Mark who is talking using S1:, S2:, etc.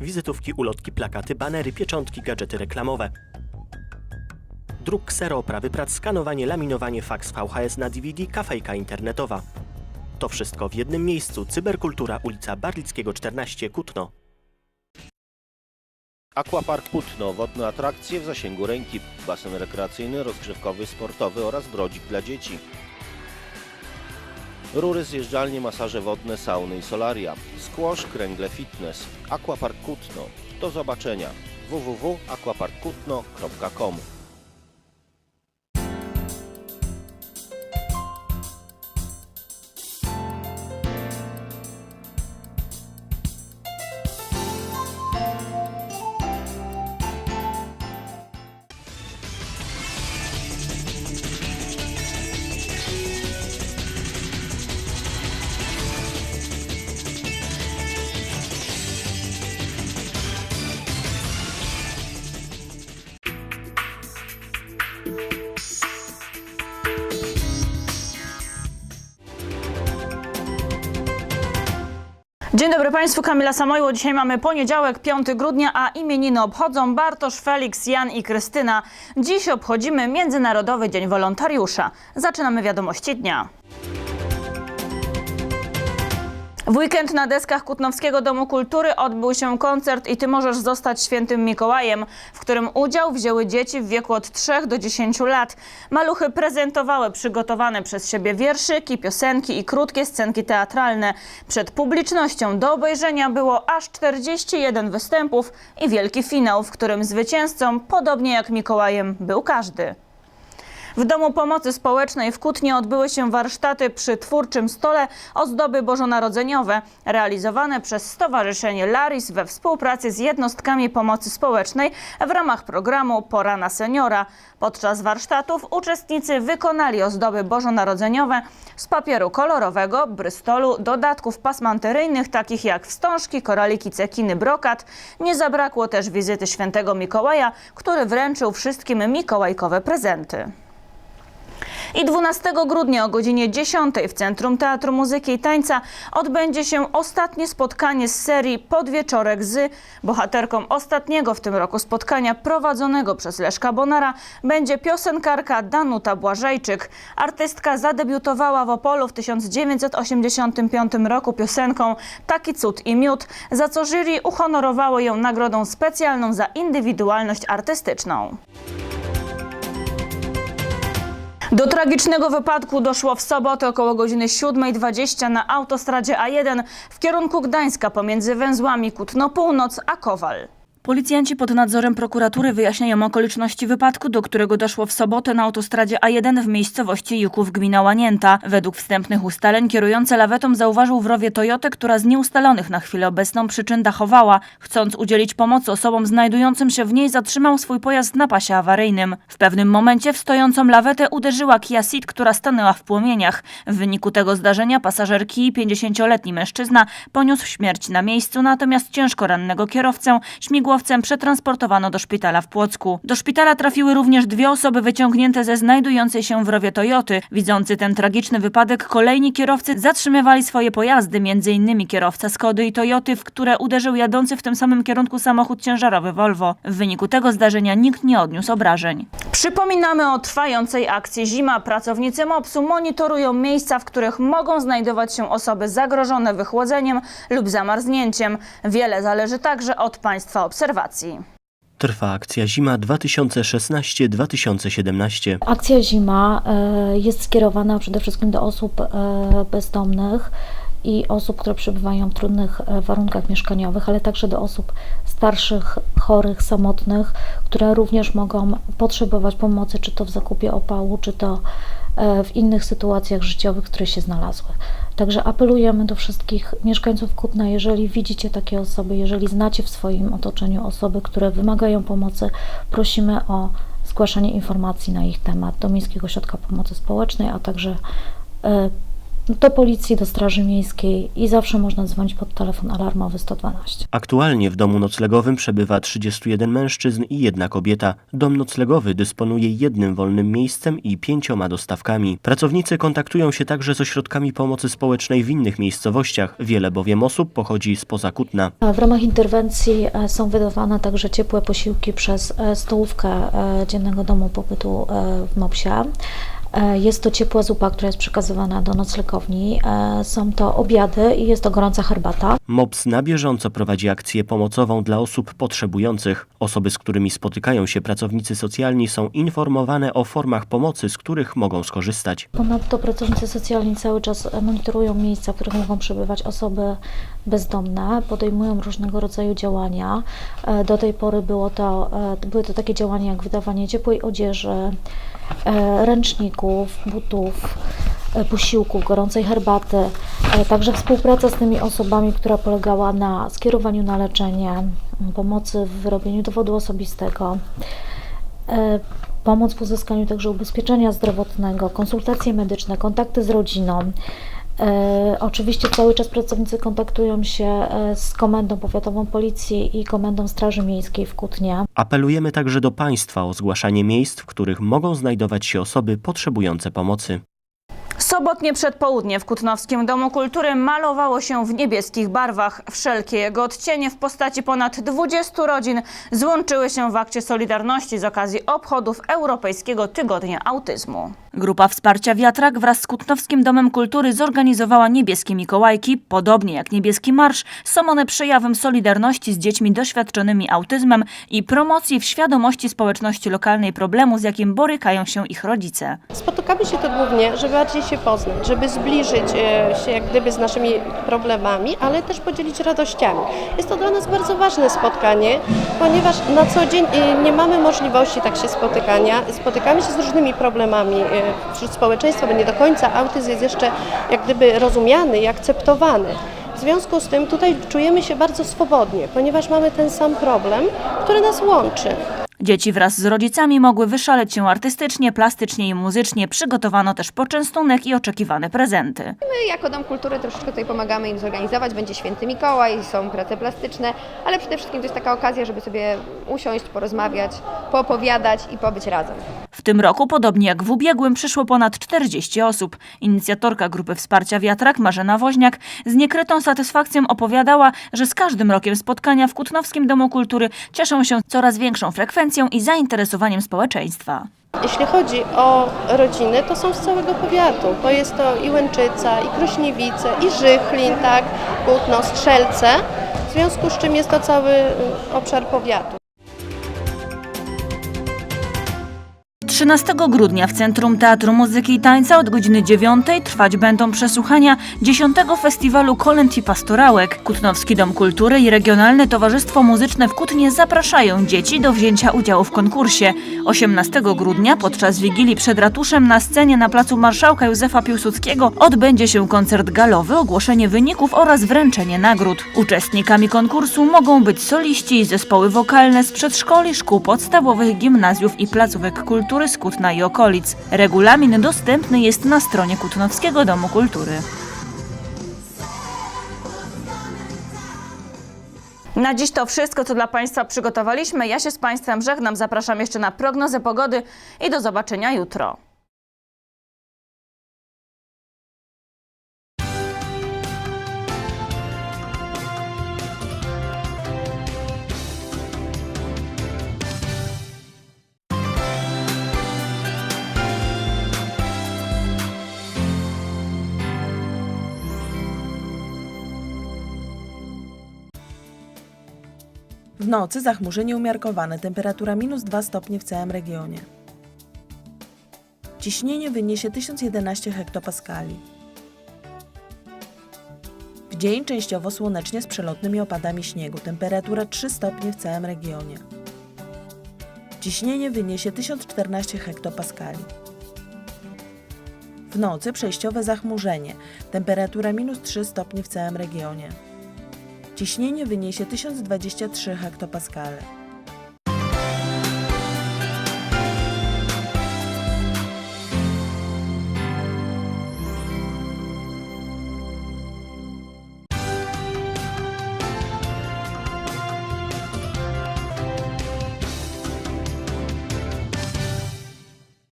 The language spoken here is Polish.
S1: Wizytówki, ulotki, plakaty, banery, pieczątki, gadżety reklamowe. Druk ksero, oprawy prac, skanowanie, laminowanie, faks, VHS na DVD, kafejka internetowa. To wszystko w jednym miejscu. Cyberkultura, ulica Barlickiego 14, Kutno.
S2: Aquapark Putno, wodne atrakcje w zasięgu ręki, basen rekreacyjny, rozgrzewkowy, sportowy oraz brodzik dla dzieci. Rury, zjeżdżalnie, masaże wodne, sauny i solaria. Squash, kręgle, fitness. Aquapark Kutno. Do zobaczenia. www.aquaparkkutno.com
S3: Dzień dobry Państwu, Kamila Samojło. Dzisiaj mamy poniedziałek, 5 grudnia, a imieniny obchodzą Bartosz, Felix, Jan i Krystyna. Dziś obchodzimy Międzynarodowy Dzień Wolontariusza. Zaczynamy wiadomości dnia. W weekend na deskach Kutnowskiego Domu Kultury odbył się koncert i Ty możesz zostać świętym Mikołajem, w którym udział wzięły dzieci w wieku od 3 do 10 lat. Maluchy prezentowały przygotowane przez siebie wierszyki, piosenki i krótkie scenki teatralne. Przed publicznością do obejrzenia było aż 41 występów i wielki finał, w którym zwycięzcą, podobnie jak Mikołajem, był każdy. W Domu Pomocy Społecznej w Kutnie odbyły się warsztaty przy twórczym stole ozdoby bożonarodzeniowe realizowane przez Stowarzyszenie Laris we współpracy z jednostkami pomocy społecznej w ramach programu Pora na Seniora. Podczas warsztatów uczestnicy wykonali ozdoby bożonarodzeniowe z papieru kolorowego, brystolu, dodatków pasmanteryjnych takich jak wstążki, koraliki, cekiny, brokat. Nie zabrakło też wizyty świętego Mikołaja, który wręczył wszystkim mikołajkowe prezenty. I 12 grudnia o godzinie 10 w Centrum Teatru Muzyki i Tańca odbędzie się ostatnie spotkanie z serii Podwieczorek z. Bohaterką ostatniego w tym roku spotkania prowadzonego przez Leszka Bonara będzie piosenkarka Danuta Błażejczyk. Artystka zadebiutowała w Opolu w 1985 roku piosenką Taki cud i miód, za co jury uhonorowało ją nagrodą specjalną za indywidualność artystyczną. Do tragicznego wypadku doszło w sobotę około godziny 7.20 na autostradzie A1 w kierunku Gdańska pomiędzy węzłami Kutno Północ a Kowal. Policjanci pod nadzorem prokuratury wyjaśniają okoliczności wypadku, do którego doszło w sobotę na autostradzie A1 w miejscowości Juków gmina Łanięta. Według wstępnych ustaleń kierujący lawetą zauważył w rowie Toyotę, która z nieustalonych na chwilę obecną przyczyn dachowała. Chcąc udzielić pomocy osobom znajdującym się w niej zatrzymał swój pojazd na pasie awaryjnym. W pewnym momencie w stojącą lawetę uderzyła Kia Ceed, która stanęła w płomieniach. W wyniku tego zdarzenia pasażer Kii, 50-letni mężczyzna, poniósł śmierć na miejscu, natomiast ciężko rannego kierowcę śmigłowcem przetransportowano do szpitala w Płocku. Do szpitala trafiły również dwie osoby wyciągnięte ze znajdującej się w rowie Toyoty. Widzący ten tragiczny wypadek, kolejni kierowcy zatrzymywali swoje pojazdy, m.in. kierowca Skody i Toyoty, w które uderzył jadący w tym samym kierunku samochód ciężarowy Volvo. W wyniku tego zdarzenia nikt nie odniósł obrażeń. Przypominamy o trwającej akcji Zima. Pracownicy MOPS-u monitorują miejsca, w których mogą znajdować się osoby zagrożone wychłodzeniem lub zamarznięciem. Wiele zależy także od Państwa obserwacji.
S1: Trwa akcja Zima 2016-2017.
S4: Akcja zima e, jest skierowana przede wszystkim do osób e, bezdomnych i osób, które przebywają w trudnych e, warunkach mieszkaniowych, ale także do osób starszych, chorych, samotnych, które również mogą potrzebować pomocy, czy to w zakupie opału, czy to w innych sytuacjach życiowych, które się znalazły. Także apelujemy do wszystkich mieszkańców Kutna, jeżeli widzicie takie osoby, jeżeli znacie w swoim otoczeniu osoby, które wymagają pomocy, prosimy o zgłaszanie informacji na ich temat do Miejskiego Ośrodka Pomocy Społecznej, a także e, do policji, do Straży Miejskiej i zawsze można dzwonić pod telefon alarmowy 112.
S1: Aktualnie w domu noclegowym przebywa 31 mężczyzn i jedna kobieta. Dom noclegowy dysponuje jednym wolnym miejscem i pięcioma dostawkami. Pracownicy kontaktują się także z ośrodkami pomocy społecznej w innych miejscowościach. Wiele bowiem osób pochodzi spoza Kutna.
S4: W ramach interwencji e, są wydawane także ciepłe posiłki przez e, stołówkę e, Dziennego Domu Pobytu w Mopsie. E, Jest to ciepła zupa, która jest przekazywana do noclegowni. E, Są to obiady i jest to gorąca herbata.
S1: MOPS na bieżąco prowadzi akcję pomocową dla osób potrzebujących. Osoby, z którymi spotykają się pracownicy socjalni są informowane o formach pomocy, z których mogą skorzystać.
S4: Ponadto pracownicy socjalni cały czas monitorują miejsca, w których mogą przebywać osoby bezdomne, podejmują różnego rodzaju działania. E, Do tej pory było to, były to takie działania jak wydawanie ciepłej odzieży, ręczników, butów, e, posiłków, gorącej herbaty, e, także współpraca z tymi osobami, która polegała na skierowaniu na leczenie, pomocy w wyrobieniu dowodu osobistego. E, Pomoc w uzyskaniu także ubezpieczenia zdrowotnego, konsultacje medyczne, kontakty z rodziną. E, oczywiście cały czas pracownicy kontaktują się e, z Komendą Powiatową Policji i Komendą Straży Miejskiej w Kutnie.
S1: Apelujemy także do państwa o zgłaszanie miejsc, w których mogą znajdować się osoby potrzebujące pomocy.
S3: Sobotnie przedpołudnie w Kutnowskim Domu Kultury malowało się w niebieskich barwach. Wszelkie jego odcienie w postaci ponad 20 rodzin złączyły się w akcie Solidarności z okazji obchodów Europejskiego Tygodnia Autyzmu. Grupa Wsparcia Wiatrak wraz z Kutnowskim Domem Kultury zorganizowała niebieskie Mikołajki. Podobnie jak niebieski marsz, są one przejawem solidarności z dziećmi doświadczonymi autyzmem i promocji w świadomości społeczności lokalnej problemu, z jakim borykają się ich rodzice.
S5: Spotykamy się tu głównie, żeby bardziej się poznać, żeby zbliżyć e, się jak gdyby z naszymi problemami, ale też podzielić radościami. Jest to dla nas bardzo ważne spotkanie, ponieważ na co dzień e, nie mamy możliwości tak się spotykania. Spotykamy się z różnymi problemami e, wśród społeczeństwa, bo nie do końca autyzm jest jeszcze jak gdyby rozumiany i akceptowany. W związku z tym tutaj czujemy się bardzo swobodnie, ponieważ mamy ten sam problem, który nas łączy.
S3: Dzieci wraz z rodzicami mogły wyszaleć się artystycznie, plastycznie i muzycznie. Przygotowano też poczęstunek i oczekiwane prezenty.
S6: My jako Dom Kultury troszeczkę tutaj pomagamy im zorganizować. Będzie Święty Mikołaj, są prace plastyczne, ale przede wszystkim to jest taka okazja, żeby sobie usiąść, porozmawiać, poopowiadać i pobyć razem.
S3: W tym roku, podobnie jak w ubiegłym, przyszło ponad 40 osób. Inicjatorka grupy wsparcia Wiatrak, Marzena Woźniak, z niekrytą satysfakcją opowiadała, że z każdym rokiem spotkania w Kutnowskim Domu Kultury cieszą się coraz większą frekwencją i zainteresowaniem społeczeństwa.
S5: Jeśli chodzi o rodziny, to są z całego powiatu, bo jest to i Łęczyca, i Kruśniewice, i Żychlin, tak, Kutno, Strzelce, w związku z czym jest to cały y, obszar powiatu.
S3: 13 grudnia w Centrum Teatru Muzyki i Tańca od godziny 9 trwać będą przesłuchania 10. Festiwalu Kolęd i Pastorałek. Kutnowski Dom Kultury i Regionalne Towarzystwo Muzyczne w Kutnie zapraszają dzieci do wzięcia udziału w konkursie. 18 grudnia podczas Wigilii przed ratuszem na scenie na placu Marszałka Józefa Piłsudskiego odbędzie się koncert galowy, ogłoszenie wyników oraz wręczenie nagród. Uczestnikami konkursu mogą być soliści i zespoły wokalne z przedszkoli, szkół podstawowych, gimnazjów i placówek kultury z Kutna i okolic. Regulamin dostępny jest na stronie Kutnowskiego Domu Kultury. Na dziś to wszystko, co dla Państwa przygotowaliśmy. Ja się z Państwem żegnam. Zapraszam jeszcze na prognozę pogody i do zobaczenia jutro.
S7: W nocy zachmurzenie umiarkowane, temperatura minus 2 stopnie w całym regionie. Ciśnienie wyniesie 1011 hektopaskali. W dzień częściowo słonecznie z przelotnymi opadami śniegu, temperatura 3 stopnie w całym regionie. Ciśnienie wyniesie 1014 hektopaskali. W nocy przejściowe zachmurzenie, temperatura minus 3 stopnie w całym regionie. Ciśnienie wyniesie 1023 hektopaskale.